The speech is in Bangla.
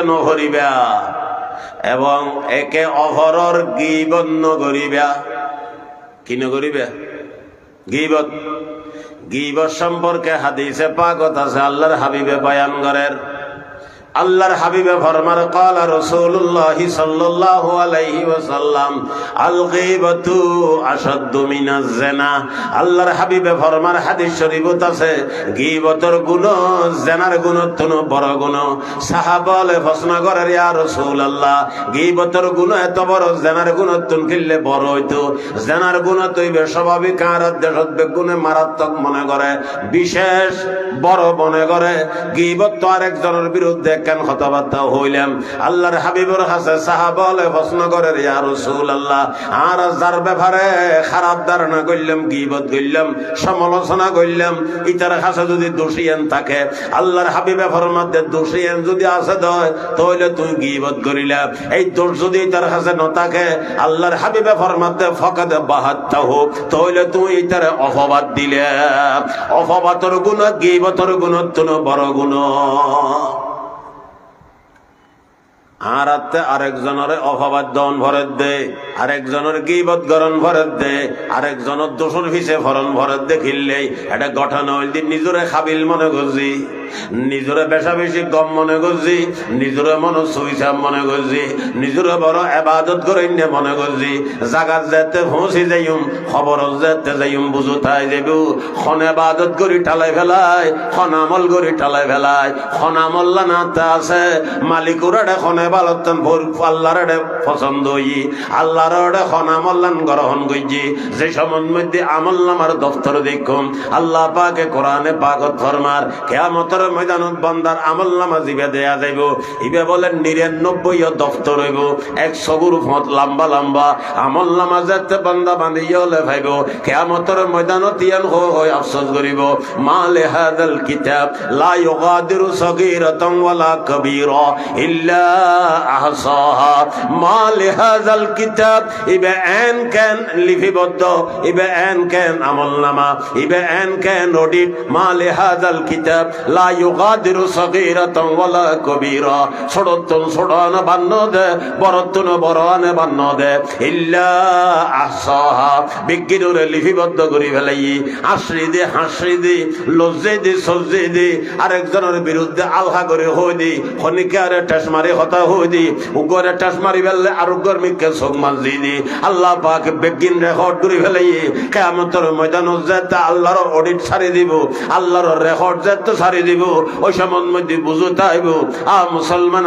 করিবা? এবং একে অহরর গিবন্ন করিবা কি নগরিবা? গিবত। গিবত সম্পর্কে হাদিসে পাগত আছে আল্লাহর হাবিবে বয়ান করেন। আল্লাহর হাবিবে ফরমার, কালা রাসূলুল্লাহ সাল্লাল্লাহু আলাইহি ওয়াসাল্লাম আল গীবাতু আশাদ্দু মিনাজ জিনা। আল্লাহর হাবিবে ফরমার হাদিস শরীফত আছে, গীবতর গুণ, জেনার গুণ তুনো বড় গুণ। সাহাবা বলে, প্রশ্ন করে ইয়া রাসূলুল্লাহ, গীবতর গুণ এত বড়, জেনার গুণ তুন কিল্লে বড় হইতো? জেনার গুণ তৈবে স্বাভাবিক আর দেশত বেগুনে মারাত্মক মনে করে? বিশেষ বড় মনে করে। গীবত তো আরেকজনের বিরুদ্ধে কেন কথাবার্তা হইলাম? আল্লাহর হাবিবুর কাছে সাহাবা বলে প্রশ্ন করে ইয়া রাসূলুল্লাহ, আর যার ব্যাপারে খারাপ ধারণা করলাম, গীবত করলাম, সমালোচনা করলাম, ইতার কাছে যদি দোষিয়ান থাকে, আল্লাহর হাবিবে ফরমাতে দোষিয়ান যদি আছে দয় তাহলে তুই গীবত করিলা। এই দোষ যদি ইতার কাছে ন থাকে, আল্লাহর হাবিবে ফরমাতে ফকাতে বাহাত্তা হোক, তাহলে তুই ইতারে অপবাদ দিলে। অপবাদর গুণ গীবতর গুণ তুনো বড় গুণ আর আত্মে আরেকজনের অভাবাদ দন ভরত দে, আরেকজনের গিবত গরণ ভরত দে, আরেকজনের দোষর ভিসে ভরণ ভরত দে খিললেই এটা গঠন হইল নিজরে খাবিল মনে করছি। নিজরে বেশা বেশি কম মনে করছি, নিজরে মন সুইসাম মনে করছি, নিজরে বড় এবাদত করে মনে করছি। জাগাত যেতে পৌঁছি যাইম খবর যেতে যাইম, বুঝু তাই যাবু খন এবাদত করি ঠালাই ফেলাই, খন আমল করি টালাই ফেলাই, খন আমল্লা নাতে আছে। মালিকুর এখনে বালতন ভোর, আল্লাহর পছন্দ হই। আল্লাহর খন আমল্লান গ্রহণ করছি যে সময় মধ্যে আমল্লামার দফতর দেখুম, আল্লাহ পাকে কোরআনে পাকত ফরমার, কেয়ামতর বন্দার আমল্লামা জিবে দেয়া যাইব। ইবে বলেন নিরানব্বই হইব। গুরু ফত লম্বা লম্বা আমল্লামা যাতে বন্দা ভাইব। কেয়ামতর হো হই আফসোস করিব। মা কিতাব, লা ওয়ালা কবীরা ইল্লা কিতাব, ইবে এন কেন লিপিবদ্ধ, ইবে এন কেন আমলনামা ইবে এন কেন অডিট। মা লেহাদাল কিতাব, লা দে আরেকজনের বিরুদ্ধে আলহা করে হই দি। আরে টেস মারি হতা হই দি। উগরে টেস মারি ফেললে আরোগ্যর মিকে চোখ মাঝি দি। আল্লাহ পাক বেগিন রেকর্ড করে ফেলাই। কেমতর ময়দান যেতে আল্লাহর অডিট সারি দিব, আল্লাহর রেকর্ড যেতে সারি দিব ওই সময় বুঝতে আইব আর মুসলমান